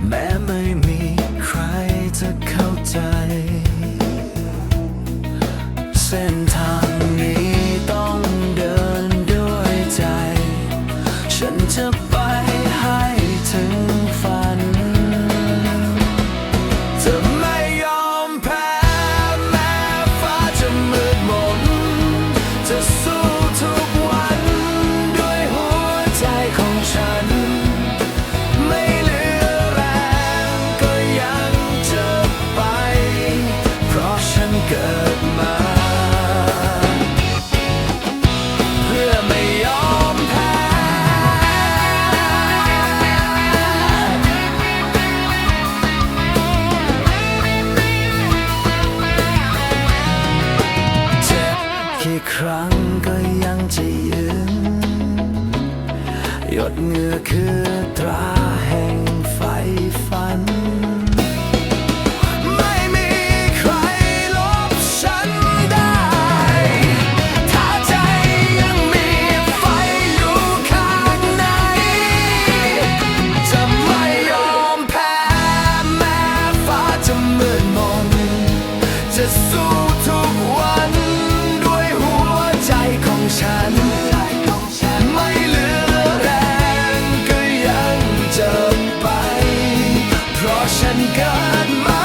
Man. ก็ยังจะยืนหยดเหงื่อคือ God, my